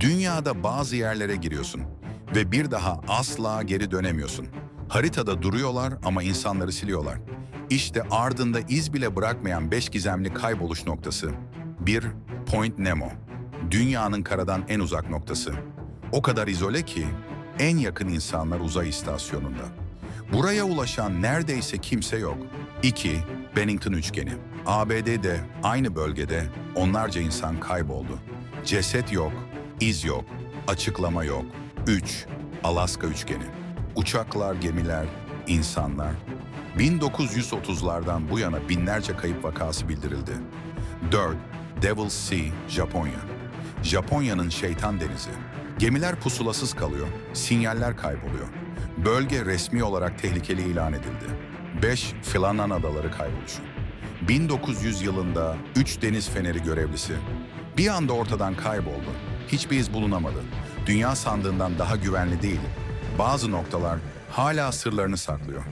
Dünyada bazı yerlere giriyorsun ve bir daha asla geri dönemiyorsun. Haritada duruyorlar ama insanları siliyorlar. İşte ardında iz bile bırakmayan beş gizemli kayboluş noktası. 1. Point Nemo. Dünyanın karadan en uzak noktası. O kadar izole ki en yakın insanlar uzay istasyonunda. Buraya ulaşan neredeyse kimse yok. 2. Bennington Üçgeni. ABD'de aynı bölgede onlarca insan kayboldu. Ceset yok, iz yok, açıklama yok. 3. Alaska Üçgeni. Uçaklar, gemiler, insanlar. 1930'lardan bu yana binlerce kayıp vakası bildirildi. 4. Devil's Sea, Japonya. Japonya'nın şeytan denizi. Gemiler pusulasız kalıyor, sinyaller kayboluyor. Bölge resmi olarak tehlikeli ilan edildi. 5. Filanan Adaları kayboluşu. 1900 yılında 3 deniz feneri görevlisi bir anda ortadan kayboldu. Hiçbir iz bulunamadı. Dünya sandığından daha güvenli değil. Bazı noktalar hala sırlarını saklıyor.